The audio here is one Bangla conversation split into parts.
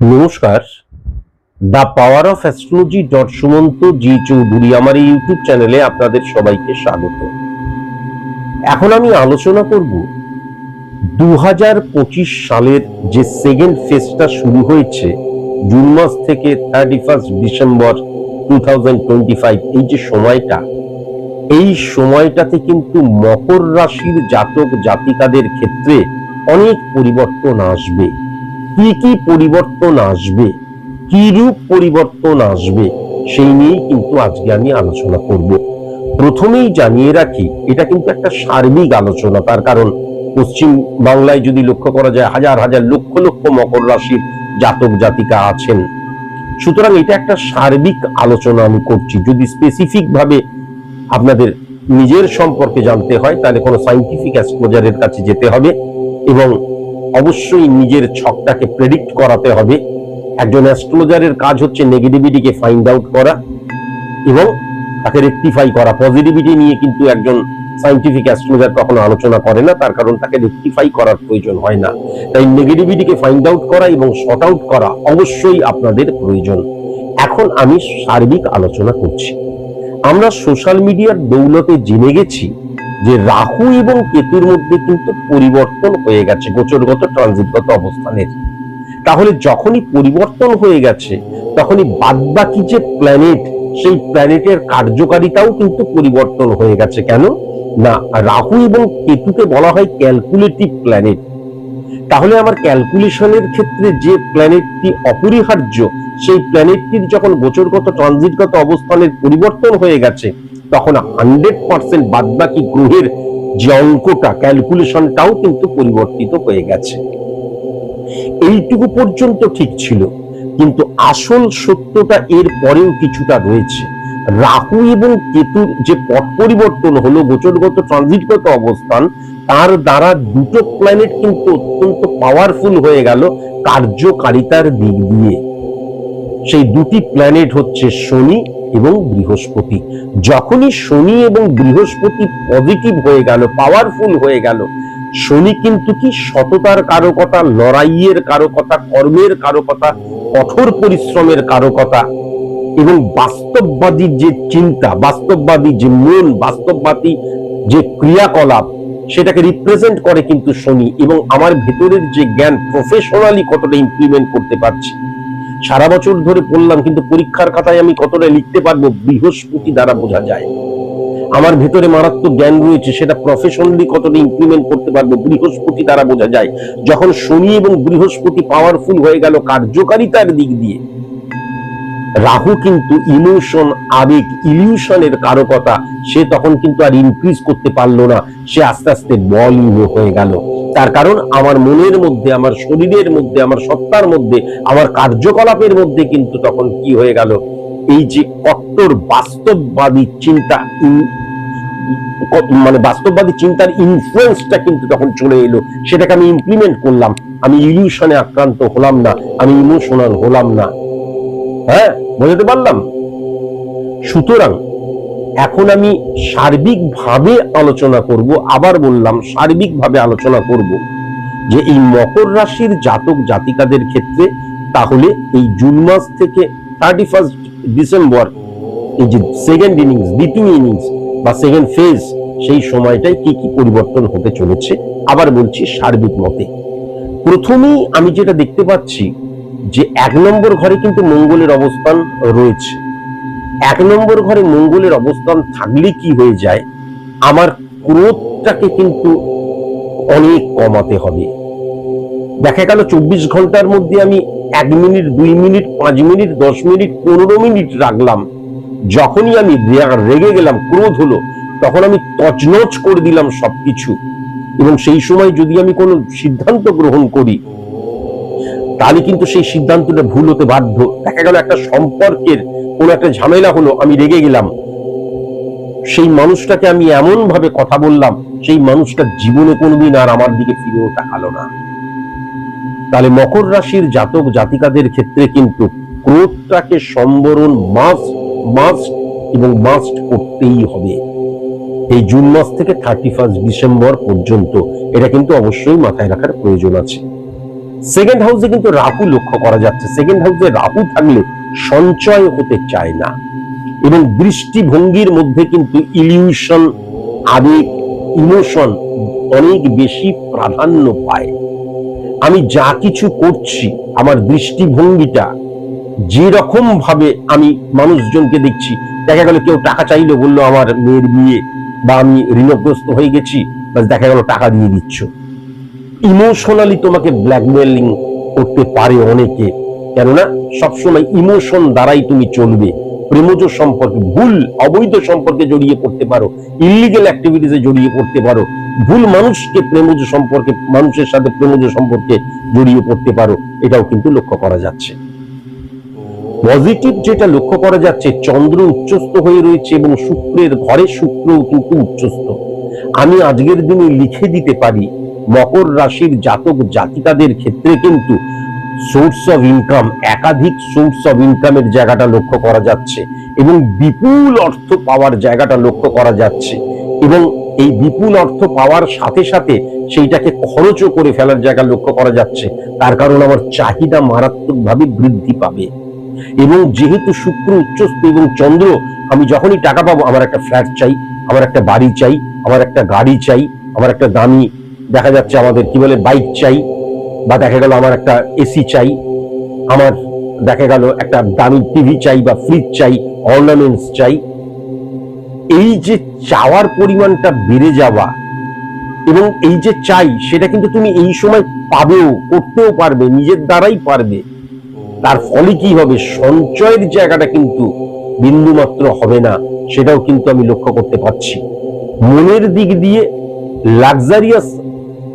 নমস্কার। The power of astrology dot Sumanta G Chowdhury আমার এই ইউটিউব চ্যানেলে আপনাদের সবাইকে স্বাগত। এখন আমি আলোচনা করব দু পঁচিশ সালের যে সেকেন্ড ফেজটা শুরু হয়েছে, জুন মাস থেকে থার্টি ফার্স্ট ডিসেম্বর টু এই যে সময়টা, এই সময়টাতে কিন্তু মকর রাশির জাতক জাতিকাদের ক্ষেত্রে অনেক পরিবর্তন আসবে। কি কি পরিবর্তন আসবে? কি রূপ পরিবর্তন আসবে? সেই নিয়েই কিন্তু আজকে আমি আলোচনা করব। প্রথমেই জানিয়ে রাখি, এটা কিন্তু একটা সার্বিক আলোচনা। তার কারণ, পশ্চিম বাংলায় যদি লক্ষ্য করা যায়, হাজার হাজার লক্ষ লক্ষ মকর রাশির জাতক জাতিকা আছেন। সুতরাং এটা একটা সার্বিক আলোচনা আমি করছি। যদি স্পেসিফিক ভাবে আপনাদের নিজের সম্পর্কে জানতে হয়, তাহলে কোনো সাইন্টিফিক অ্যাস্ট্রোলজারের কাছে যেতে হবে এবং অবশ্যই নিজের ছকটাকে প্রেডিক্ট করাতে হবে। একজন অ্যাস্ট্রোলজারের কাজ হচ্ছে নেগেটিভিটিকে ফাইন্ড আউট করা এবং তাকে রেকটিফাই করা। পজিটিভিটি নিয়ে কিন্তু একজন সাইন্টিফিক অ্যাস্ট্রোলজার কখনো আলোচনা করে না, তার কারণ তাকে রেকটিফাই করার প্রয়োজন হয় না। তাই নেগেটিভিটিকে ফাইন্ড আউট করা এবং শর্ট আউট করা অবশ্যই আপনাদের প্রয়োজন। এখন আমি সার্বিক আলোচনা করছি। আমরা সোশ্যাল মিডিয়ার দৌলতে জেনে গেছি যে রাহু এবং কেতুর মধ্যে কিন্তু পরিবর্তন হয়ে গেছে, গোচরগত, ট্রানজিটগত অবস্থানের। তাহলে যখনই পরিবর্তন হয়ে গেছে, তখনই বাদবাকি যে প্ল্যানেট সেই প্ল্যানেটের কার্যকারিতাও কিন্তু পরিবর্তন হয়ে গেছে। কেন? না, রাহু এবং কেতুকে বলা হয় ক্যালকুলেটিভ প্ল্যানেট তাহলে আমার ক্যালকুলেশনের ক্ষেত্রে যে প্ল্যানেটটি অপরিহার্য, সেই প্ল্যানেটটির যখন গোচরগত, ট্রানজিটগত অবস্থানের পরিবর্তন হয়ে গেছে তখন হান্ড্রেড পার্সেন্ট বাদবাকি গ্রহের যে অঙ্কটা ক্যালকুলেশনটাও কিন্তু পরিবর্তিত হয়ে গেছে। এইটুকু পর্যন্ত ঠিক ছিল, কিন্তু আসল সত্যটা এর পরেও কিছুটা রয়েছে। রাহু এবং কেতুর যে পট পরিবর্তন হলো, গোচরগত ট্রানজিটগত অবস্থান, তার দ্বারা দুটো প্ল্যানেট কিন্তু অত্যন্ত পাওয়ারফুল হয়ে গেল কার্যকারিতার দিক দিয়ে। সেই দুটি প্ল্যানেট হচ্ছে শনি এবং বৃহস্পতি। যখনই শনি এবং বৃহস্পতি পজিটিভ হয়ে গেল পাওয়ারফুল হয়ে গেল, শনি কিন্তু কি সততার কারকতা, লড়াইয়ের কারকতা, কর্মের কারকতা, কঠোর পরিশ্রমের কারকতা এবং বাস্তববাদী যে চিন্তা, বাস্তববাদী যে মন, বাস্তববাদী যে ক্রিয়াকলাপ, সেটাকে রিপ্রেজেন্ট করে কিন্তু শনি এবং আমার ভেতরের যে জ্ঞান প্রফেশনালি কতটা ইমপ্লিমেন্ট করতে পারছি। সারা বছর ধরে পড়লাম, কিন্তু পরীক্ষার খাতায় আমি কতটা লিখতে পারব বৃহস্পতি দ্বারা বোঝা যায়। আমার ভেতরে মারাত্মক জ্ঞান রয়েছে, সেটা প্রফেশনালি কতটা ইমপ্লিমেন্ট করতে পারব বৃহস্পতি দ্বারা বোঝা যায়। যখন শনি এবং বৃহস্পতি পাওয়ারফুল হয়ে গেল কার্যকারিতার দিক দিয়ে রাহু কিন্তু ইমোশন, আবেগ, ইলিউশনের কারকতা, সে তখন কিন্তু আর ইনক্রিজ করতে পারল না। সে আস্তে আস্তে বলহীন হয়ে গেল। তার কারণ আমার মনের মধ্যে, আমার শরীরের মধ্যে, আমার সত্তার মধ্যে, আমার কার্যকলাপের মধ্যে কিন্তু তখন কি হয়ে গেল? এই যে কট্টর বাস্তববাদী চিন্তা মানে বাস্তববাদী চিন্তার ইনফ্লুয়েন্সটা কিন্তু তখন চলে এলো। সেটাকে আমি ইমপ্লিমেন্ট করলাম। আমি ইলিউশনে আক্রান্ত হলাম না, আমি ইমোশনাল হলাম না। হ্যাঁ বোঝাতে পারলাম। সুতরাং এখন আমি সার্বিকভাবে আলোচনা করব, আবার বললাম, সার্বিকভাবে আলোচনা করব যে এই মকর রাশির জাতক জাতিকাদের ক্ষেত্রে তাহলে এই জুন মাস থেকে থার্টি ফার্স্ট ডিসেম্বর এই যে সেকেন্ড ইনিংস দ্বিতীয় ইনিংস বা সেকেন্ড ফেজ সেই সময়টায় কি কি পরিবর্তন হতে চলেছে? আবার বলছি সার্বিক মতে। প্রথমেই আমি যেটা দেখতে পাচ্ছি যে এক নম্বর ঘরে কিন্তু মঙ্গলের অবস্থান রয়েছে। এক নম্বর ঘরে মঙ্গলের অবস্থান থাকলে কি হয়ে যায়? আমার ক্রোধটাকে কিন্তু অনেক কমাতে হবে। দেখা গেল চব্বিশ ঘণ্টার মধ্যে আমি এক মিনিট, দুই মিনিট, পাঁচ মিনিট, দশ মিনিট, পনেরো মিনিট রাখলাম। যখনই আমি রেগে গেলাম, ক্রোধ হলো, তখন আমি তছনছ করে দিলাম সবকিছু। এবং সেই সময় যদি আমি কোনো সিদ্ধান্ত গ্রহণ করি তাহলে কিন্তু সেই সিদ্ধান্তটা ভুল হতে বাধ্য। দেখা গেল একটা সম্পর্কের কোন একটা ঝামেলা হলো, আমি রেগে গেলাম। সেই মানুষটাকে আমি এমন ভাবে কথা বললাম, সেই মানুষটা জীবনে কোনোদিন আর আমার দিকে ফিরেও তাকালো না। তাহলে মকর রাশির জাতক জাতিকাদের ক্ষেত্রে কিন্তু ক্রোধটাকে সম্বরণ মাস্ট মাস্ট এবং মাস্ট করতেই হবে। এই জুন মাস থেকে থার্টি ফার্স্ট ডিসেম্বর পর্যন্ত এটা কিন্তু অবশ্যই মাথায় রাখার প্রয়োজন আছে। সেকেন্ড হাউসে কিন্তু রাহু লক্ষ্য করা যাচ্ছে। সেকেন্ড হাউসে রাহু থাকলে সঞ্চয় হতে চায় না। এবং দৃষ্টিভঙ্গির মধ্যে কিন্তু ইলিউশন আবেগ ইমোশন অনেক বেশি প্রাধান্য পায়। আমি যা কিছু করছি, আমার দৃষ্টিভঙ্গিটা যে রকম ভাবে আমি মানুষজনকে দেখছি, দেখা গেল কেউ টাকা চাইলো, বলল আমার মেয়ের বিয়ে, বা আমি ঋণগ্রস্ত হয়ে গেছি বাস দেখা গেল টাকা দিয়ে দিচ্ছ। ইমোশনালি তোমাকে ব্ল্যাকমেলিং করতে পারে অনেকে। কেননা, সবসময় ইমোশন দ্বারাই তুমি চলবে। প্রেমজ সম্পর্কে, ভুল, অবৈধ সম্পর্কে জড়িয়ে পড়তে পারো। ইলিগেল অ্যাক্টিভিটিসে জড়িয়ে পড়তে পারো। ভুল মানুষকে প্রেমজ সম্পর্কে, মানুষের সাথে প্রেমজ সম্পর্কে জড়িয়ে পড়তে পারো। এটাও কিন্তু লক্ষ্য করা যাচ্ছে। পজিটিভ যেটা লক্ষ্য করা যাচ্ছে, চন্দ্র উচ্চস্থ হয়ে রয়েছে এবং শুক্রের ঘরে শুক্র কিন্তু উচ্চস্থ। আমি আজকের দিনে লিখে দিতে পারি মকর রাশির জাতক জাতিকাদের ক্ষেত্রে কিন্তু সোর্স অফ ইনকাম একাধিক সোর্স অফ ইনকামের জায়গাটা লক্ষ্য করা যাচ্ছে এবং বিপুল অর্থ পাওয়ার জায়গাটা লক্ষ্য করা যাচ্ছে এবং এই বিপুল অর্থ পাওয়ার সাথে সাথে সেইটাকে খরচও করে ফেলার জায়গা লক্ষ্য করা যাচ্ছে। তার কারণ আমার চাহিদা মারাত্মকভাবে বৃদ্ধি পাবে এবং যেহেতু শুক্র, উচ্চস্থ এবং চন্দ্র, আমি যখনই টাকা পাবো, আমার একটা ফ্ল্যাট চাই, আমার একটা বাড়ি চাই, আমার একটা গাড়ি চাই, আমার একটা দামি দেখা যাচ্ছে আমাদের কি বলে বাইক চাই, বা দেখা গেল আমার একটা এসি চাই, আমার দেখা গেল একটা দামি টিভি চাই, বা ফ্রিজ চাই অর্নামেন্টস চাই। এই যে চাওয়ার পরিমাণটা বেড়ে যাওয়া, এবং এই যে চাই, সেটা কিন্তু তুমি এই সময় পাবেও, করতেও পারবে, নিজের দ্বারাই পারবে। তার ফলে কি হবে? সঞ্চয়ের জায়গাটা কিন্তু বিন্দুমাত্র হবে না, সেটাও কিন্তু আমি লক্ষ্য করতে পারছি। মনের দিক দিয়ে লাক্সারিয়াস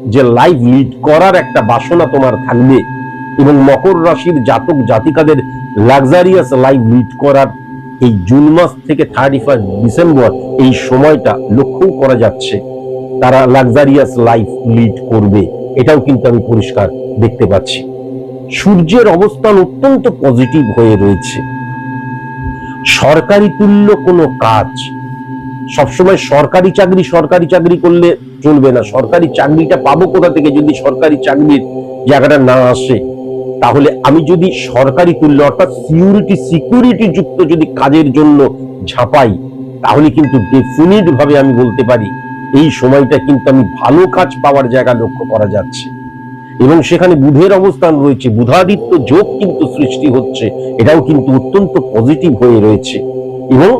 যে লাইফ লিড করার একটা বাসনা তোমার থাকবে এবং মকর রাশির জাতক জাতিকাদের লাক্সারিয়াস লাইফ লিড করার এই জুন মাস থেকে থার্টি ফার্স্ট ডিসেম্বর এই সময়টা লক্ষ্যও করা যাচ্ছে। তারা লাক্সারিয়াস লাইফ লিড করবে। এটাও কিন্তু আমি পরিষ্কার দেখতে পাচ্ছি। সূর্যের অবস্থান অত্যন্ত পজিটিভ হয়ে রয়েছে। সরকারি তুল্য কোনো কাজ। সবসময় সরকারি চাকরি সরকারি চাকরি করলে চলবে না, সরকারি চাকরিটা পাবো কোথা থেকে? যদি সরকারি চাকরির জায়গাটা না আসে, তাহলে আমি যদি সরকারি তুল্য অর্থাৎ সিকিউরিটি সিকিউরিটি যুক্ত যদি কাজের জন্য ঝাঁপাই, তাহলে কিন্তু ডেফিনিট ভাবে আমি বলতে পারি, এই সময়টা কিন্তু আমি ভালো কাজ পাওয়ার জায়গা লক্ষ্য করা যাচ্ছে। এবং সেখানে বুধের অবস্থান রয়েছে, বুধাদিত্য যোগ কিন্তু সৃষ্টি হচ্ছে, এটাও কিন্তু অত্যন্ত পজিটিভ হয়ে রয়েছে। এবং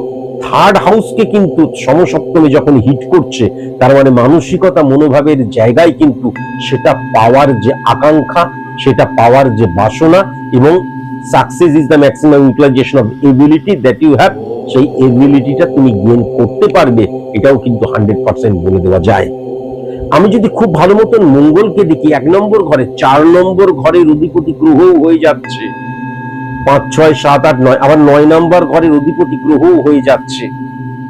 থার্ড হাউসকে কিন্তু সমসপ্তমে যখন হিট করছে, তার মানে মানসিকতা মনোভাবের জায়গায় কিন্তু সেটা পাওয়ার যে আকাঙ্ক্ষা, সেটা পাওয়ার যে বাসনা এবং success is the maximum utilization of ability that you have সেই এবিলিটিটা তুমি গেন করতে পারবে, এটাও কিন্তু হান্ড্রেড পার্সেন্ট বলে দেওয়া যায়। আমি যদি খুব ভালো মতন মঙ্গলকে দেখি, এক নম্বর ঘরে, চার নম্বর ঘরের অধিপতি গ্রহ হয়ে যাচ্ছে। পাঁচ, ছয়, সাত, আট, নয়, আবার নয় নম্বর ঘরের অধিপতি গ্রহ হয়ে যাচ্ছে।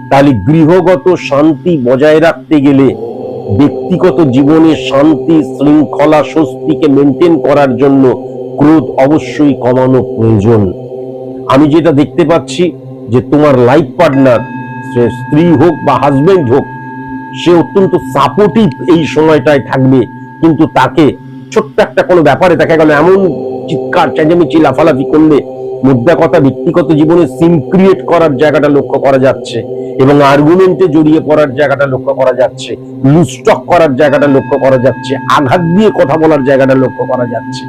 তাহলে গৃহগত শান্তি বজায় রাখতে গেলে ব্যক্তিগত জীবনে শান্তি, শৃঙ্খলা, স্বস্তিকে মেনটেন করার জন্য ক্রোধ অবশ্যই কমানো প্রয়োজন। আমি যেটা দেখতে পাচ্ছি যে তোমার লাইফ পার্টনার সে স্ত্রী হোক বা হাজবেন্ড হোক, সে অত্যন্ত সাপোর্টিভ এই সময়টায় থাকবে, কিন্তু তাকে ছোট্ট একটা কোনো ব্যাপারে দেখা গেল এমন চিৎকার, চেঁচামেচি, লাফালাফি করলে মুদ্রা কথা ব্যক্তিগত জীবনে সিম ক্রিয়েট করার জায়গাটা লক্ষ্য করা যাচ্ছে এবং আর্গুমেন্টে জড়িয়ে পড়ার জায়গাটা লক্ষ্য করা যাচ্ছে লুস্টক করার জায়গাটা লক্ষ্য করা যাচ্ছে, আঘাত দিয়ে কথা বলার জায়গাটা লক্ষ্য করা যাচ্ছে।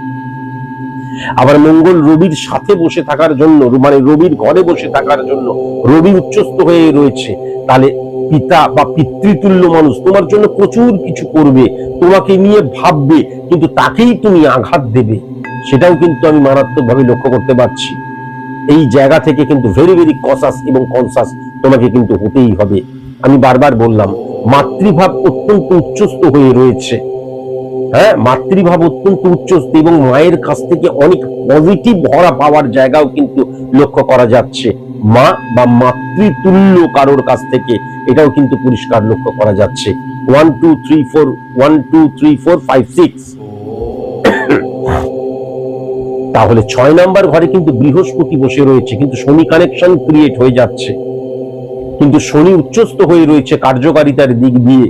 আবার মঙ্গল রবির সাথে বসে থাকার জন্য মানে রবির ঘরে বসে থাকার জন্য রবি উচ্চস্থ হয়ে রয়েছে, তাহলে পিতা বা পিতৃতুল্য মানুষ তোমার জন্য প্রচুর কিছু করবে, তোমাকে নিয়ে ভাববে, কিন্তু তাকেই তুমি আঘাত দেবে। সেটাও কিন্তু আমি মারাত্মকভাবে লক্ষ্য করতে পারছি। এই জায়গা থেকে কিন্তু ভেরি ভেরি কসাস এবং কনসাস তোমাকে কিন্তু হতেই হবে। আমি বারবার বললাম, মাতৃভাব অত্যন্ত উচ্চস্থ হয়ে রয়েছে। হ্যাঁ মাতৃভাব অত্যন্ত উচ্চস্থ এবং মায়ের কাছ থেকে অনেক পজিটিভ ভরা পাওয়ার জায়গাও কিন্তু লক্ষ্য করা যাচ্ছে। মা বা মাতৃতুল্য কারোর কাছ থেকে এটাও কিন্তু পরিষ্কার লক্ষ্য করা যাচ্ছে। One two three four one two three four five six তাহলে ছয় নাম্বার ঘরে কিন্তু বৃহস্পতি বসে রয়েছে, কিন্তু শনি কানেকশন ক্রিয়েট হয়ে যাচ্ছে। কিন্তু শনি উচ্চস্ত হয়ে রয়েছে কার্যকারিতার দিক দিয়ে।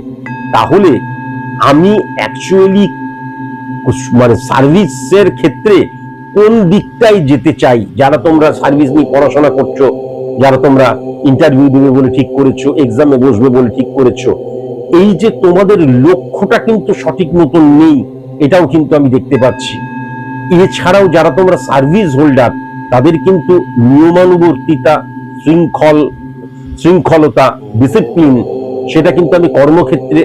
তাহলে আমি অ্যাকচুয়ালি মানে সার্ভিসের ক্ষেত্রে কোন দিকটাই যেতে চাই? যারা তোমরা সার্ভিস নিয়ে পড়াশোনা করছ, যারা তোমরা ইন্টারভিউ দেবে বলে ঠিক করেছ এক্সামে বসবে বলে ঠিক করেছ, এই যে তোমাদের লক্ষ্যটা কিন্তু সঠিক মতন নেই, এটাও কিন্তু আমি দেখতে পাচ্ছি। এছাড়াও যারা তোমরা সার্ভিস হোল্ডার তাদের কিন্তু নিয়মানুবর্তিতা, শৃঙ্খল, শৃঙ্খলতা ডিসিপ্লিন সেটা কিন্তু আমি কর্মক্ষেত্রে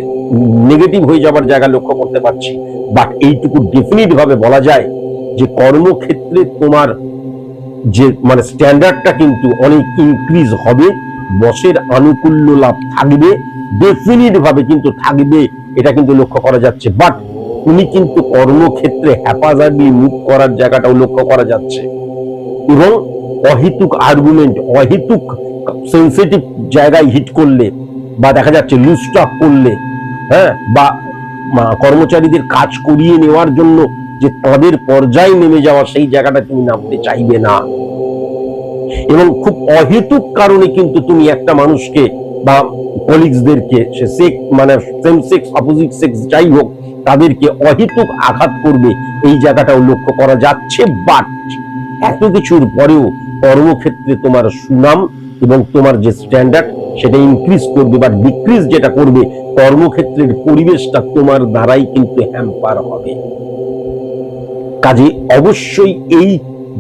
নেগেটিভ হয়ে যাবার জায়গা লক্ষ্য করতে পারছি। বাট এইটুকু ডেফিনিট ভাবে বলা যায় যে কর্মক্ষেত্রে তোমার যে মানে স্ট্যান্ডার্ডটা কিন্তু অনেক ইনক্রিজ হবে, বসের আনুকূল্য লাভ থাকবে ডেফিনিট ভাবে কিন্তু থাকবে, এটা কিন্তু লক্ষ্য করা যাচ্ছে। বাট তুমি কিন্তু কর্মক্ষেত্রে হ্যাপাজার্ডি মুভ করার জায়গাটাও লক্ষ্য করা যাচ্ছে। এবং অহেতুক আর্গুমেন্ট অহেতুক সেন্সিটিভ জায়গায় হিট করলে বা দেখা যাচ্ছে লুস্টক করলে হ্যাঁ বা কর্মচারীদের কাজ করিয়ে নেওয়ার জন্য যে তাদের পর্যায়ে নেমে যাওয়া সেই জায়গাটা তুমি নামতে চাইবে না। এবং খুব অহেতুক কারণে কিন্তু তুমি একটা মানুষকে বা কলিগসদেরকে সে সেক মানে সেম সেক্স অপোজিট সেক্স যাই হোক তাদেরকে অহেতুক আঘাত করবে। এই জায়গাটাও লক্ষ্য করা যাচ্ছে বাট এত কিছুর পরেও কর্মক্ষেত্রে তোমার সুনাম এবং তোমার যে স্ট্যান্ডার্ড সেটা ইনক্রিজ করবে বা ডিক্রিজ যেটা করবে, কর্মক্ষেত্রের পরিবেশটা তোমার দ্বারাই কিন্তু হ্যাম্পার হবে। কাজে অবশ্যই এই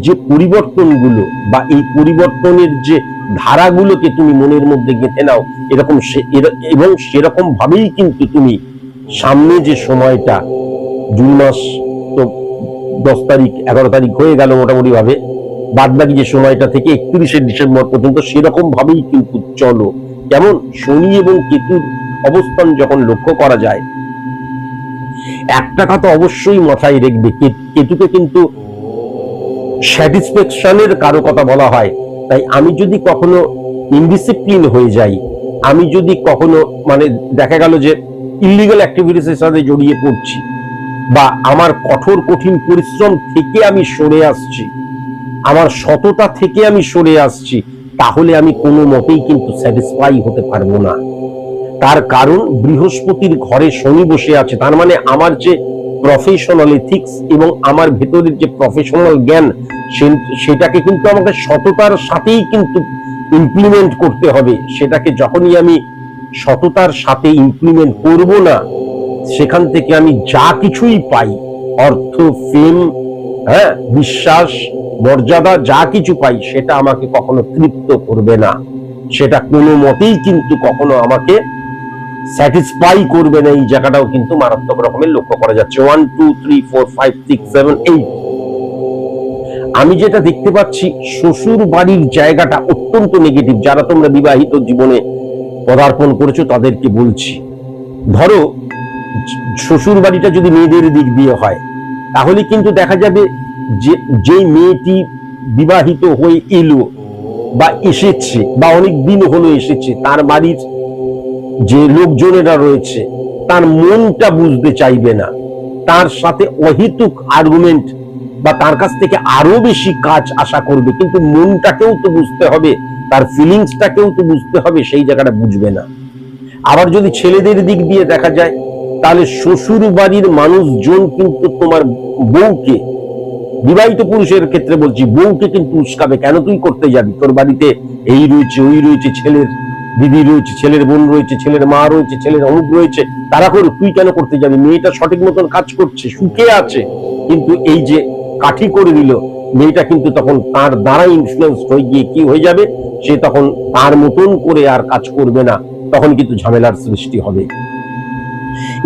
যে পরিবর্তনগুলো বা এই পরিবর্তনের যে ধারাগুলোকে তুমি মনের মধ্যে গেঁথে নাও, এরকম এবং সেরকম ভাবেই কিন্তু তুমি সামনে যে সময়টা, জুন মাস তো দশ তারিখ, এগারো তারিখ হয়ে গেল মোটামুটি ভাবে বাদ বাকি যে সময়টা থেকে একত্রিশে ডিসেম্বর পর্যন্ত সেরকম ভাবেই কিন্তু চলো। যেমন শনি এবং কেতুর অবস্থান যখন লক্ষ্য করা যায়, একটা কথা অবশ্যই মাথায় রাখবে কেতুকে কিন্তু স্যাটিসফ্যাকশনের কারও কথা বলা হয়। তাই আমি যদি কখনো ইনডিসিপ্লিন হয়ে যাই, আমি যদি কখনো মানে দেখা গেল যে ইলিগাল অ্যাক্টিভিটিস এর সাথে জড়িয়ে পড়ছি বা আমার কঠোর, কঠিন পরিশ্রম থেকে আমি সরে আসছি, আমার সততা থেকে আমি সরে আসছি, তাহলে আমি কোনো মতেই কিন্তু স্যাটিসফাই হতে পারব না। তার কারণ বৃহস্পতির ঘরে শনি বসে আছে, তার মানে আমার যে প্রফেশনাল এথিক্স এবং আমার ভেতরের যে প্রফেশনাল জ্ঞান সেটাকে কিন্তু আমাকে সততার সাথেই কিন্তু ইমপ্লিমেন্ট করতে হবে। সেটাকে যখনই আমি সততার সাথে ইমপ্লিমেন্ট করব না, সেখান থেকে আমি যা কিছুই পাই, অর্থ ফেম হ্যাঁ বিশ্বাস, মর্যাদা, যা কিছু পাই, সেটা আমাকে কখনো তৃপ্ত করবে না। সেটা কোনো মতেই কিন্তু কখনো আমাকে স্যাটিসফাই করবে না, এই জায়গাটাও কিন্তু মারাত্মক রকমের লক্ষ্য করা যাচ্ছে। One two three four five six seven eight আমি যেটা দেখতে পাচ্ছি শ্বশুর বাড়ির জায়গাটা অত্যন্ত নেগেটিভ যারা তোমরা বিবাহিত জীবনে পদার্পণ করেছ, তাদেরকে বলছি। ধরো শ্বশুর বাড়িটা যদি মেয়েদের দিক দিয়ে হয়, তাহলে কিন্তু দেখা যাবে যে, যেই মেয়েটি বিবাহিত হয়ে এলো বা এসেছে বা অনেক দিন হলো এসেছে, তার বাড়ির যে লোকজনেরা রয়েছে, তার মনটা বুঝতে চাইবে না। তার সাথে অহেতুক আর্গুমেন্ট বা তার কাছ থেকে আরও বেশি কাজ আশা করবে, কিন্তু মনটাকেও তো বুঝতে হবে তার ফিলিংসটাকেও তো বুঝতে হবে, সেই জায়গাটা বুঝবে না। আবার যদি ছেলেদের দিক দিয়ে দেখা যায়, তাহলে শ্বশুর বাড়ির মানুষজন কিন্তু তোমার বউকে, বিবাহিত পুরুষের ক্ষেত্রে বলছি, বউকে কিন্তু উস্কাবে। কেন তুই করতে যাবি? তোর বাড়িতে এই রয়েছে, ওই রয়েছে, ছেলের দিদি রয়েছে, ছেলের বোন রয়েছে, ছেলের মা রয়েছে, ছেলের অমুক রয়েছে। তারা করুক তুই কেন করতে যাবি? মেয়েটা সঠিক মতন কাজ করছে, সুখে আছে। কিন্তু এই যে কাঠি করে দিল মেয়েটা কিন্তু তখন তার দ্বারা ইনফ্লুয়েন্স হয়ে গিয়ে কি হয়ে যাবে, সে তখন তার মতন করে আর কাজ করবে না। তখন কিন্তু ঝামেলার সৃষ্টি হবে।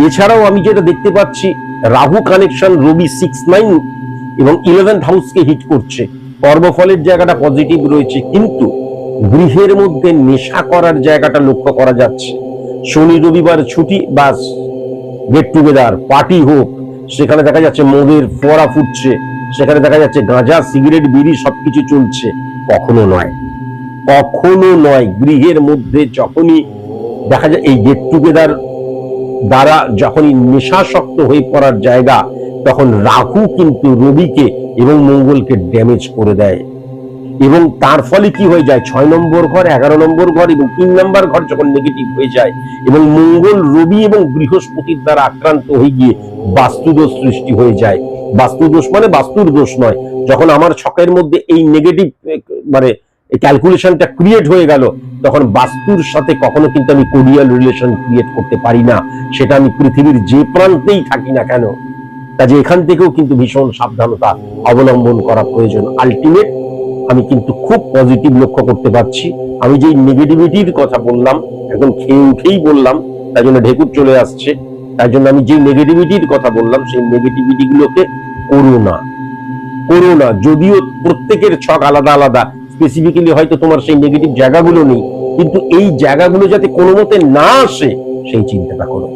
এছাড়াও আমি যেটা দেখতে পাচ্ছি, Rahu connection Rabi six nine এবং ইলেভেন্থ হাউসকে হিট করছে। কর্মফলের জায়গাটা পজিটিভ রয়েছে, কিন্তু গৃহের মধ্যে নেশা করার জায়গাটা লক্ষ্য করা যাচ্ছে। শনি রবিবার ছুটি, বাস গেট টুগেদার পার্টি হোক, সেখানে দেখা যাচ্ছে মদের ফোয়ারা ফুটছে। সেখানে দেখা যাচ্ছে গাঁজা, সিগারেট, বিড়ি সবকিছু চলছে। কখনো নয়। কখনো নয়। গৃহের মধ্যে যখনই দেখা যায়, এই গেট টুগেদার দ্বারা যখনই নেশাসক্ত হয়ে পড়ার জায়গা, তখন রাহু কিন্তু রবিকে এবং মঙ্গলকে ড্যামেজ করে দেয়। এবং তার ফলে কি হয়ে যায়? ছয় নম্বর ঘর, এগারো নম্বর ঘর এবং তিন নম্বর ঘর যখন নেগেটিভ হয়ে যায় এবং মঙ্গল, রবি এবং বৃহস্পতির দ্বারা আক্রান্ত হয়ে গিয়ে বাস্তুদোষ সৃষ্টি হয়ে যায়। বাস্তুদোষ মানে বাস্তুর দোষ নয়। যখন আমার ছকের মধ্যে এই নেগেটিভ মানে ক্যালকুলেশনটা ক্রিয়েট হয়ে গেল, তখন বাস্তুর সাথে কখনো কিন্তু আমি কোরিয়াল রিলেশন ক্রিয়েট করতে পারি না। সেটা আমি পৃথিবীর যে প্রান্তেই থাকি না কেন। কাজে এখান থেকেও কিন্তু ভীষণ সাবধানতা অবলম্বন করা প্রয়োজন। আলটিমেট আমি কিন্তু খুব পজিটিভ লক্ষ্য করতে পারছি। আমি যেই নেগেটিভিটির কথা বললাম, একদম খেয়ে উঠেই বললাম, তাই জন্য ঢেকুর চলে আসছে। তাই জন্য আমি যে নেগেটিভিটির কথা বললাম, সেই নেগেটিভিটি গুলোকে করো না। করো না, যদিও প্রত্যেকের ছক আলাদা আলাদা। স্পেসিফিক্যালি হয়তো তোমার সেই নেগেটিভ জায়গাগুলো নেই, কিন্তু এই জায়গাগুলো যাতে কোনো মতে না আসে, সেই চিন্তাটা করো।